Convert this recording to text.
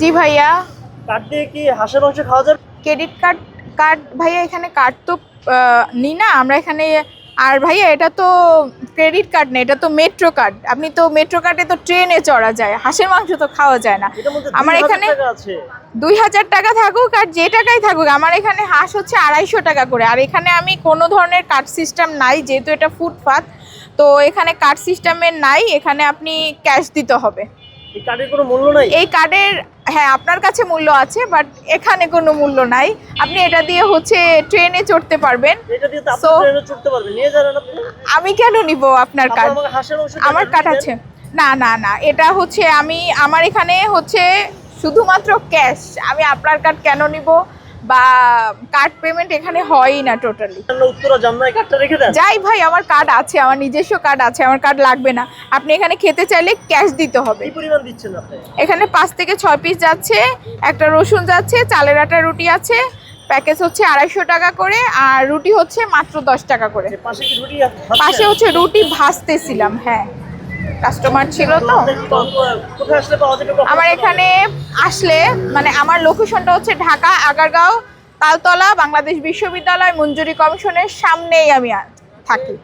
জি ভাইয়া। কাঠ দিয়ে কি হাঁসের মাংস খাওয়া যাবে? ক্রেডিট কার্ড কার্ড ভাইয়া এখানে কার্ড তো নিই না। আমরা এখানে আর ভাইয়া এটা তো ক্রেডিট কার্ড না এটা তো মেট্রো কার্ড। আপনি তো মেট্রো কার্ডে তো ট্রেনে চড়া যায়। হাঁসের মাংস তো খাওয়া যায় না। আমার এখানে দুই হাজার টাকা থাকুক আর যে টাকাই থাকুক আমার এখানে হাঁস হচ্ছে আড়াইশো টাকা করে। আর এখানে আমি কোনো ধরনের কার্ড সিস্টেম নাই যেহেতু এটা ফুটপাত তো এখানে কার্ড সিস্টেমের নাই এখানে আপনি ক্যাশ দিতে হবে। এই কাঠের কোনো মূল্য নাই? এই কার্ডের হ্যাঁ আপনার কাছে মূল্য আছে বাট এখানে কোনো মূল্য নাই। আপনি এটা দিয়ে হচ্ছে ট্রেনে চড়তে পারবেন। এটা দিয়ে তো আপনি ট্রেনে চড়তে পারবেন। নিয়ে যাবেন আপনি। আমি কেন নিব আপনার কার্ড? আমার কার্ড আছে। না না না এটা হচ্ছে আমি আমার এখানে হচ্ছে শুধুমাত্র ক্যাশ আমি আপনার কার্ড কেন নিব? বা কার্ড পেমেন্ট এখানে হয়ই না টোটালি যাই ভাই আমার কার্ড আছে আমার নিজস্ব কার্ড আছে আমার কার্ড লাগবে না। আপনি এখানে খেতে চাইলে ক্যাশ দিতে হবে। কি পরিমাণ দিচ্ছেন আপনি? এখানে পাঁচ থেকে ছয় পিস যাচ্ছে একটা রসুন যাচ্ছে চালের আটা রুটি আছে প্যাকেজ হচ্ছে আড়াইশো টাকা করে আর রুটি হচ্ছে মাত্র দশ টাকা করে। পাশে রুটি পাশে হচ্ছে রুটি ভাজতেছিলাম হ্যাঁ। কাস্টমার ছিল তো। আমার এখানে আসলে মানে আমার লোকেশনটা হচ্ছে ঢাকা, আগারগাঁও, তালতলা, বাংলাদেশ বিশ্ববিদ্যালয়, মঞ্জুরি কমিশনের সামনেই আমি থাকি।